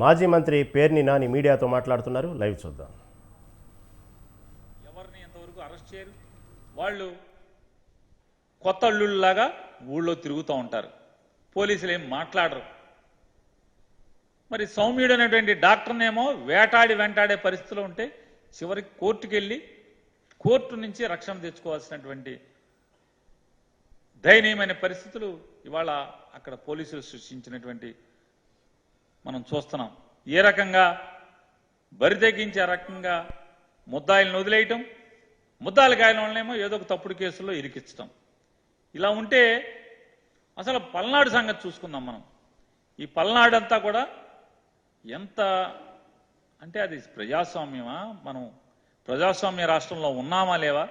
మాజీ మంత్రి పేర్ని నాని మీడియాతో మాట్లాడుతున్నారు. లైవ్ చూద్దాం. ఎవరిని ఎంతవరకు అరెస్ట్ చేయరు? వాళ్ళు కొత్త అల్లుళ్ళలాగా ఊళ్ళో తిరుగుతూ ఉంటారు. పోలీసులు ఏం మాట్లాడరు. మరి సౌమ్యుడు అనేటువంటి డాక్టర్నేమో వేటాడి వెంటాడే పరిస్థితిలో ఉంటే చివరికి కోర్టుకు వెళ్ళి కోర్టు నుంచి రక్షణ తెచ్చుకోవాల్సినటువంటి దయనీయమైన పరిస్థితులు ఇవాళ అక్కడ పోలీసులు సృష్టించినటువంటి మనం చూస్తున్నాం. ఏ రకంగా బరి తెగించే రకంగా ముద్దాయిలను వదిలేయటం ముద్దాయిలు కాయల వాళ్ళనేమో ఏదో ఒక తప్పుడు కేసుల్లో ఇరికించటం ఇలా ఉంటే అసలు పల్నాడు సంగతి చూసుకుందాం మనం. ఈ పల్నాడు అంతా కూడా ఎంత అంటే అది ప్రజాస్వామ్యమా? మనం ప్రజాస్వామ్య రాష్ట్రంలో ఉన్నామా లేవా?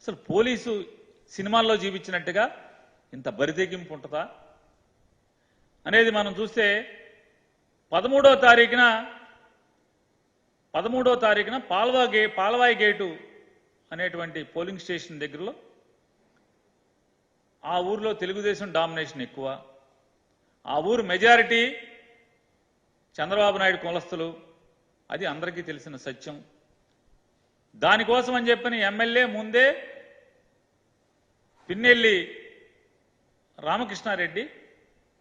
అసలు పోలీసు సినిమాల్లో చూపించినట్టుగా ఇంత బరితెగింపు ఉంటుందా? అనేది మనం చూస్తే పదమూడో తారీఖున పదమూడో తారీఖున పాల్వా గే పాల్వాయి గేటు అనేటువంటి పోలింగ్ స్టేషన్ దగ్గరలో ఆ ఊర్లో తెలుగుదేశం డామినేషన్ ఎక్కువ. ఆ ఊరు మెజారిటీ చంద్రబాబు నాయుడు కులస్తులు. అది అందరికీ తెలిసిన సత్యం. దానికోసం అని చెప్పిన ఎమ్మెల్యే ముందే పిన్నెల్లి రామకృష్ణారెడ్డి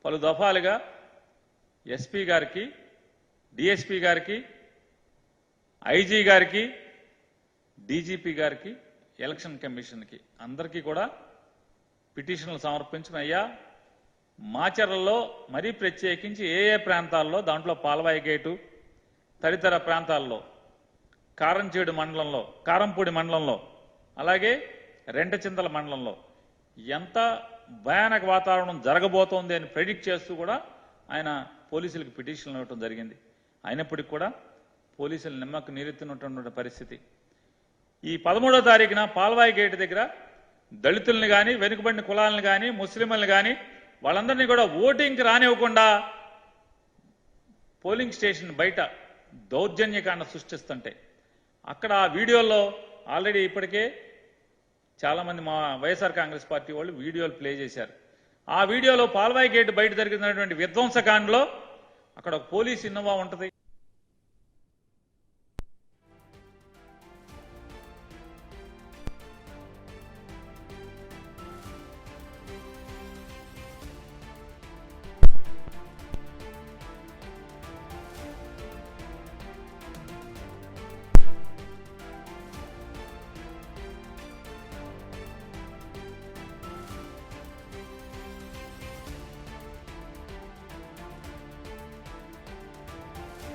పలు దఫాలుగా ఎస్పీ గారికి డిఎస్పీ గారికి ఐజీ గారికి డీజీపీ గారికి ఎలక్షన్ కమిషన్కి అందరికీ కూడా పిటిషన్లు సమర్పించిన అయ్యా. మాచర్లలో మరీ ప్రత్యేకించి ఏ ఏ ప్రాంతాల్లో దాంట్లో పాలవాయి గేటు తదితర ప్రాంతాల్లో కారంచేడు మండలంలో కారంపూడి మండలంలో అలాగే రెంటచింతల మండలంలో ఎంత భయానక వాతావరణం జరగబోతోంది అని ప్రెడిక్ట్ చేస్తూ కూడా ఆయన పోలీసులకు పిటిషన్లు ఇవ్వటం జరిగింది. అయినప్పటికీ కూడా పోలీసులు నిమ్మకు నీరెత్తినటువంటి పరిస్థితి. ఈ పదమూడో తారీఖున పాల్వాయి గేటు దగ్గర దళితుల్ని కానీ వెనుకబడిన కులాలను కానీ ముస్లింలను కానీ వాళ్ళందరినీ కూడా ఓటింగ్కి రానివ్వకుండా పోలింగ్ స్టేషన్ బయట దౌర్జన్యకాండ సృష్టిస్తుంటే అక్కడ ఆ వీడియోలో ఆల్రెడీ ఇప్పటికే చాలామంది మా వైఎస్ఆర్ కాంగ్రెస్ పార్టీ వాళ్ళు వీడియోలు ప్లే చేశారు. ఆ వీడియోలో పాల్వాయి గేట్ బయట జరిగినటువంటి విధ్వంసకాండలో అక్కడ ఒక పోలీస్ ఇన్నోవా ఉంటుంది.